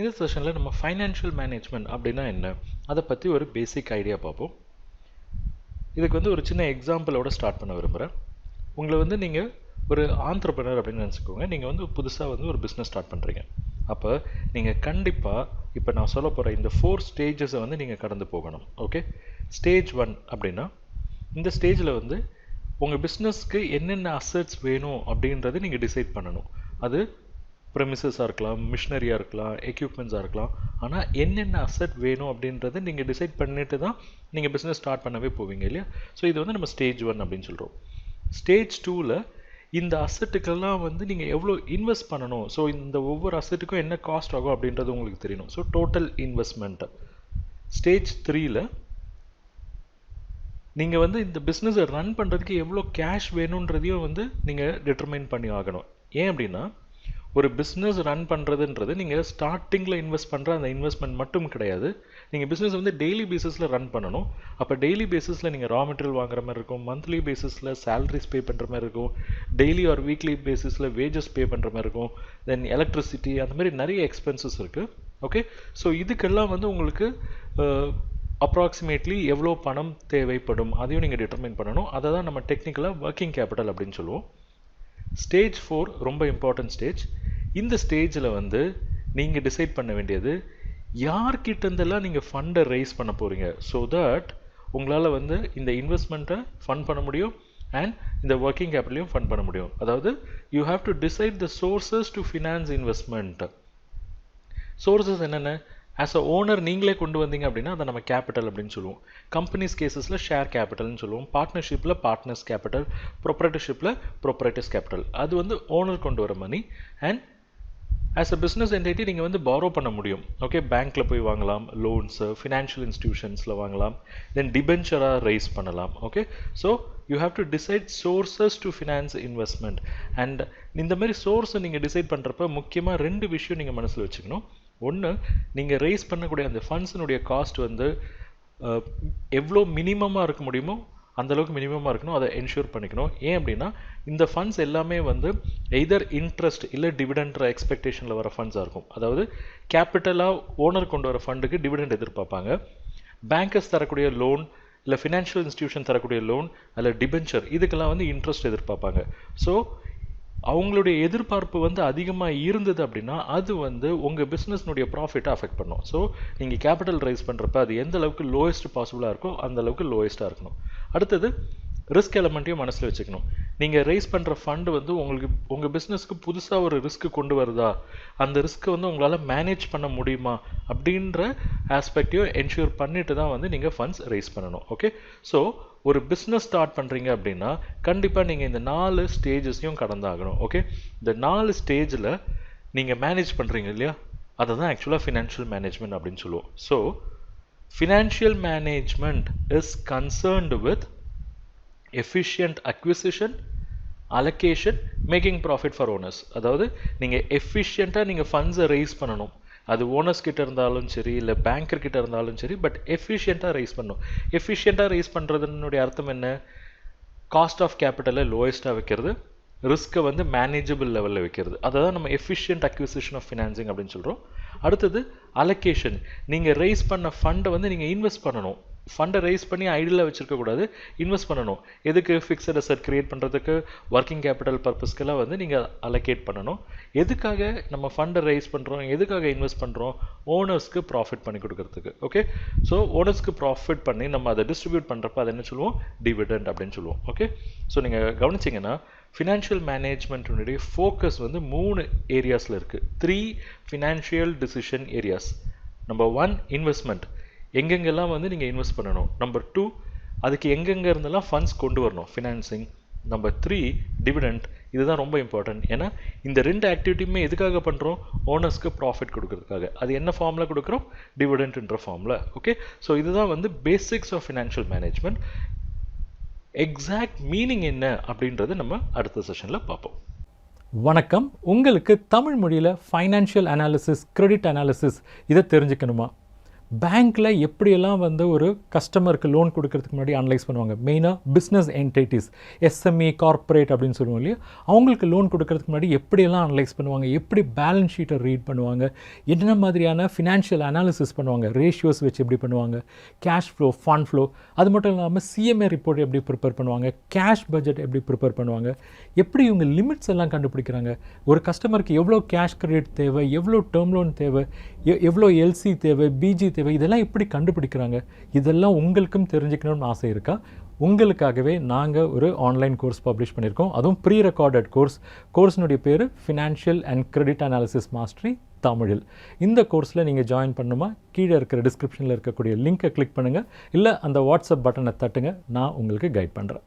இந்த செஷனில் நம்ம ஃபைனான்ஷியல் மேனேஜ்மெண்ட் அப்படின்னா என்ன? அதை பற்றி ஒரு பேசிக் ஐடியா பார்ப்போம். இதுக்கு வந்து ஒரு சின்ன எக்ஸாம்பிளோட ஸ்டார்ட் பண்ண விரும்புகிறேன் உங்களை வந்து நீங்கள் ஒரு ஆண்டர்பனர் அப்படின்னு நினச்சிக்கோங்க. நீங்கள் வந்து புதுசாக வந்து ஒரு பிஸ்னஸ் ஸ்டார்ட் பண்ணுறீங்க அப்போ நீங்கள் கண்டிப்பாக இப்போ நான் சொல்ல போகிற இந்த ஃபோர் ஸ்டேஜஸை வந்து நீங்கள் கடந்து போகணும். ஓகே ஸ்டேஜ் ஒன் அப்படின்னா இந்த ஸ்டேஜில் வந்து உங்கள் பிஸ்னஸ்க்கு என்னென்ன அசட்ஸ் வேணும் அப்படின்றத நீங்கள் டிசைட் பண்ணணும். அது ப்ரெமிசஸாக இருக்கலாம் மிஷினரியாக இருக்கலாம் எக்யூப்மெண்ட்ஸாக இருக்கலாம். ஆனால் என்னென்ன அசட் வேணும் அப்படின்றத நீங்கள் டிசைட் பண்ணிட்டு தான் நீங்கள் பிஸ்னஸ் ஸ்டார்ட் பண்ணவே போவீங்க இல்லையா? ஸோ இது வந்து நம்ம ஸ்டேஜ் ஒன் அப்படின்னு சொல்கிறோம் ஸ்டேஜ் டூவில் இந்த அசட்டுக்கெல்லாம் வந்து நீங்கள் எவ்வளோ இன்வெஸ்ட் பண்ணணும்? ஸோ இந்த ஒவ்வொரு அசட்டுக்கும் என்ன காஸ்ட் ஆகும் அப்படின்றது உங்களுக்கு தெரியணும். ஸோ டோட்டல் இன்வெஸ்ட்மெண்ட்டு ஸ்டேஜ் த்ரீயில் நீங்கள் வந்து இந்த பிஸ்னஸை ரன் பண்ணுறதுக்கு எவ்வளோ கேஷ் வேணுன்றதையும் வந்து நீங்கள் டிட்டர்மைன் பண்ணி ஆகணும். ஏன் அப்படின்னா ஒரு பிஸ்னஸ் ரன் பண்ணுறதுன்றது நீங்கள் ஸ்டார்டிங்கில் இன்வெஸ்ட் பண்ணுற அந்த இன்வெஸ்ட்மெண்ட் மட்டும் கிடையாது. நீங்கள் பிஸ்னஸ் வந்து டெய்லி பேசிஸில் ரன் பண்ணணும். அப்போ டெய்லி பேசிஸில் நீங்கள் ரா மெட்டீரியல் வாங்குற மாதிரி இருக்கும். மந்த்லி பேசிஸில் சேலரிஸ் பே பண்ணுற மாதிரி இருக்கும். டெய்லி ஆர் வீக்லி பேசிஸில் வேஜஸ் பே பண்ணுற மாதிரி இருக்கும். தென் எலக்ட்ரிசிட்டி அந்த மாதிரி நிறைய எக்ஸ்பென்சஸ் இருக்குது ஓகே ஸோ இதுக்கெல்லாம் வந்து உங்களுக்கு அப்ராக்சிமேட்லி எவ்வளோ பணம் தேவைப்படும்? அதையும் நீங்கள் டிட்டர்மைன் பண்ணணும். அதை தான் நம்ம டெக்னிக்கலாக ஒர்க்கிங் கேபிட்டல் அப்படின்னு சொல்லுவோம். ஸ்டேஜ் ஃபோர் ரொம்ப இம்பார்ட்டன்ட் ஸ்டேஜ் இந்த ஸ்டேஜில் வந்து நீங்கள் டிசைட் பண்ண வேண்டியது யார்கிட்டருந்தெல்லாம் நீங்கள் ஃபண்டை ரைஸ் பண்ண போகிறீங்க ஸோ தட் உங்களால் வந்து இந்த இன்வெஸ்ட்மெண்ட்டை ஃபண்ட் பண்ண முடியும் அண்ட் இந்த ஒர்க்கிங் கேபிட்டலையும் ஃபண்ட் பண்ண முடியும். அதாவது you have to decide the sources to finance investment sources என்னென்ன? ஆஸ் அ ஓனர் நீங்களே கொண்டு வந்தீங்க அப்படின்னா அதை நம்ம கேபிட்டல் அப்படின்னு சொல்லுவோம். கம்பெனிஸ் கேசஸில் ஷேர் கேபிட்டல்னு சொல்லுவோம். பார்ட்னர்ஷிப்பில் பார்ட்னர்ஸ் கேபிட்டல் ப்ரொப்ரேட்டர்ஷிப்பில் ப்ரொப்ரேட்டர்ஸ் கேபிட்டல் அது வந்து ஓனர் கொண்டு வர money and as a business entity நீங்கள் வந்து பாரோ பண்ண முடியும். ஓகே பேங்க்கில் போய் வாங்கலாம் லோன்ஸு ஃபினான்ஷியல் இன்ஸ்டியூஷன்ஸில் வாங்கலாம் தென் டிபென்ச்சராக ரைஸ் பண்ணலாம். Okay so you have to decide sources to finance investment and இந்த மாதிரி சோர்ஸை நீங்கள் டிசைட் பண்ணுறப்ப முக்கியமாக ரெண்டு விஷயம் நீங்கள் மனசில் வச்சுக்கணும். ஒன்று நீங்கள் ரைஸ் பண்ணக்கூடிய அந்த ஃபண்ட்ஸினுடைய காஸ்ட் வந்து எவ்வளோ மினிமமாக இருக்க முடியுமோ அந்தளவுக்கு மினிமமாக இருக்கணும். அதை என்ஷூர் பண்ணிக்கணும். ஏன் அப்படின்னா இந்த ஃபண்ட்ஸ் எல்லாமே வந்து எய்தர் இன்ட்ரெஸ்ட் இல்லை டிவிடெண்ட்ற எக்ஸ்பெக்டேஷனில் வர ஃபண்ட்ஸாக இருக்கும். அதாவது கேபிட்டலாக ஓனர் கொண்டு வர ஃபண்டுக்கு டிவிடெண்ட் எதிர்பார்ப்பாங்க. பேங்கர்ஸ் தரக்கூடிய லோன் இல்லை ஃபினான்ஷியல் இன்ஸ்டியூஷன் தரக்கூடிய லோன் அதில் டிபென்ச்சர் இதுக்கெல்லாம் வந்து இன்ட்ரெஸ்ட் எதிர்பார்ப்பாங்க. ஸோ அவங்களுடைய எதிர்பார்ப்பு வந்து அதிகமாக இருந்தது அப்படின்னா அது வந்து உங்கள் பிஸ்னஸ்னுடைய ப்ராஃபிட்டை அஃபெக்ட் பண்ணும். ஸோ நீங்கள் கேபிட்டல் ரைஸ் பண்ணுறப்ப அது எந்த அளவுக்கு லோயஸ்ட் பாசிபிளாக இருக்கோ அந்த அளவுக்கு லோயஸ்ட்டாக இருக்கணும். அடுத்தது ரிஸ்க் எலமெண்ட்டையும் மனசில் வச்சுக்கணும். நீங்கள் ரைஸ் பண்ணுற ஃபண்டு வந்து உங்களுக்கு உங்கள் பிஸ்னஸ்க்கு புதுசாக ஒரு ரிஸ்க் கொண்டு வருதா? அந்த ரிஸ்க்கை வந்து உங்களால் மேனேஜ் பண்ண முடியுமா? அப்படின்ற ஆஸ்பெக்டையும் என்ஷூர் பண்ணிட்டு தான் வந்து நீங்கள் ஃபண்ட்ஸ் ரைஸ் பண்ணணும். ஓகே ஸோ ஒரு பிஸ்னஸ் ஸ்டார்ட் பண்ணுறீங்க அப்படின்னா கண்டிப்பாக நீங்கள் இந்த நாலு ஸ்டேஜஸையும் கடந்தாகணும். ஓகே இந்த நாலு ஸ்டேஜில் நீங்கள் மேனேஜ் பண்ணுறீங்க இல்லையா? அதை தான் ஆக்சுவலாக ஃபினான்ஷியல் மேனேஜ்மெண்ட் அப்படின்னு சொல்லுவோம். So financial management is concerned with efficient acquisition allocation making profit for owners அதாவது நீங்கள் எஃபிஷியண்ட்டாக நீங்கள் ஃபண்ட்ஸை ரைஸ் பண்ணணும். அது ஓனர்ஸ் கிட்ட இருந்தாலும் சரி இல்லை பேங்கர் கிட்ட இருந்தாலும் சரி பட் எஃபிஷியண்ட்டாக ரைஸ் பண்ணும் எஃபிஷியண்ட்டாக ரைஸ் பண்ணுறதுனுடைய அர்த்தம் என்ன? காஸ்ட் ஆஃப் கேபிட்டலை லோயஸ்ட்டாக வைக்கிறது. ரிஸ்க்கை வந்து மேனேஜபிள் லெவலில் வைக்கிறது. அதை தான் நம்ம எஃபிஷியன்ட் அக்விசிஷன் ஆஃப் ஃபினான்சிங் அப்படின்னு சொல்கிறோம் அடுத்தது அலோகேஷன் நீங்கள் ரைஸ் பண்ண ஃபண்டை வந்து நீங்கள் இன்வெஸ்ட் பண்ணணும். ஃபண்டை ரைஸ் பண்ணி ஐடியில் வச்சுருக்கக்கூடாது இன்வெஸ்ட் பண்ணணும். எதுக்கு ஃபிக்ஸட் அசட் க்ரியேட் பண்ணுறதுக்கு ஒர்க்கிங் கேபிட்டல் பர்பஸ்க்கெல்லாம் வந்து நீங்கள் அலோகேட் பண்ணணும். எதுக்காக நம்ம ஃபண்டை ரைஸ் பண்ணுறோம் எதுக்காக இன்வெஸ்ட் பண்ணுறோம் ஓனர்ஸ்க்கு ப்ராஃபிட் பண்ணி கொடுக்கறதுக்கு. ஓகே ஸோ ஓனர்ஸ்க்கு ப்ராஃபிட் பண்ணி நம்ம அதை டிஸ்ட்ரிபியூட் பண்ணுறப்ப அதை என்ன சொல்லுவோம்? டிவிடெண்ட் அப்படின்னு சொல்லுவோம். ஓகே ஸோ நீங்கள் கவனிச்சிங்கன்னா ஃபினான்ஷியல் மேனேஜ்மெண்ட்டுடைய ஃபோக்கஸ் வந்து மூணு ஏரியாஸில் இருக்குது three financial decision areas number one investment எங்கெங்கெல்லாம் வந்து நீங்கள் இன்வெஸ்ட் பண்ணணும்? நம்பர் டூ அதுக்கு எங்கெங்கே இருந்தெல்லாம் ஃபண்ட்ஸ் கொண்டு வரணும்? ஃபினான்சிங் நம்பர் த்ரீ டிவிடெண்ட் இதுதான் ரொம்ப இம்பார்ட்டன்ட் ஏன்னா இந்த ரெண்டு ஆக்டிவிட்டியுமே எதுக்காக பண்ணுறோம் ஓனர்ஸ்க்கு ப்ராஃபிட் கொடுக்கறதுக்காக. அது என்ன ஃபார்மில் கொடுக்குறோம்? டிவிடெண்ட்ன்ற ஃபார்மில் ஓகே ஸோ இதுதான் வந்து basics of financial management exact meaning என்ன அப்படின்றத நம்ம அடுத்த செஷனில் பார்ப்போம். வணக்கம். உங்களுக்கு தமிழ் மொழியில் ஃபைனான்ஷியல் அனாலிசிஸ் கிரெடிட் அனாலிசிஸ் இதை தெரிஞ்சுக்கணுமா? பேங்க்கில் எப்படியெல்லாம் வந்து ஒரு கஸ்டமருக்கு லோன் கொடுக்கறதுக்கு முன்னாடி அனலைஸ் பண்ணுவாங்க? மெயினாக பிஸ்னஸ் என்டைட்டிஸ் எஸ்எம்இ கார்ப்பரேட் அப்படின்னு சொல்லுவோம் இல்லையா? அவங்களுக்கு லோன் கொடுக்கறதுக்கு முன்னாடி எப்படியெல்லாம் அனலைஸ் பண்ணுவாங்க? எப்படி பேலன்ஸ் ஷீட்டை ரீட் பண்ணுவாங்க? என்ன மாதிரியான ஃபினான்ஷியல் அனாலிசிஸ் பண்ணுவாங்க? ரேஷியோஸ் வச்சு எப்படி பண்ணுவாங்க? கேஷ் ஃப்ளோ ஃபண்ட் ஃப்ளோ அது மட்டும் இல்லாமல் சிஎம்ஏ ரிப்போர்ட் எப்படி ப்ரிப்பேர் பண்ணுவாங்க? கேஷ் பட்ஜெட் எப்படி ப்ரிப்பேர் பண்ணுவாங்க? எப்படி இவங்க லிமிட்ஸ் எல்லாம் கண்டுபிடிக்கிறாங்க? ஒரு கஸ்டமருக்கு எவ்வளோ கேஷ் கிரெடிட் தேவை? எவ்வளோ டேர்ம் லோன் தேவை? எவ்வளோ எல்சி தேவை பிஜி தேவை இதெல்லாம் எப்படி கண்டுபிடிக்கிறாங்க? இதெல்லாம் உங்களுக்கும் தெரிஞ்சுக்கணும்னு ஆசை இருக்கா? உங்களுக்காகவே நாங்கள் ஒரு ஆன்லைன் கோர்ஸ் பப்ளிஷ் பண்ணியிருக்கோம். அதுவும் ப்ரீ ரெக்கார்டட் கோர்ஸ் கோர்ஸினுடைய பேர் financial and credit analysis mastery தமிழில். இந்த கோர்ஸில் நீங்கள் ஜாயின் பண்ணுமா? கீழே இருக்கிற டிஸ்கிரிப்ஷனில் இருக்கக்கூடிய லிங்கை கிளிக் பண்ணுங்கள் இல்லை அந்த வாட்ஸ்அப் பட்டனை தட்டுங்க. நான் உங்களுக்கு கைட் பண்ணுறேன்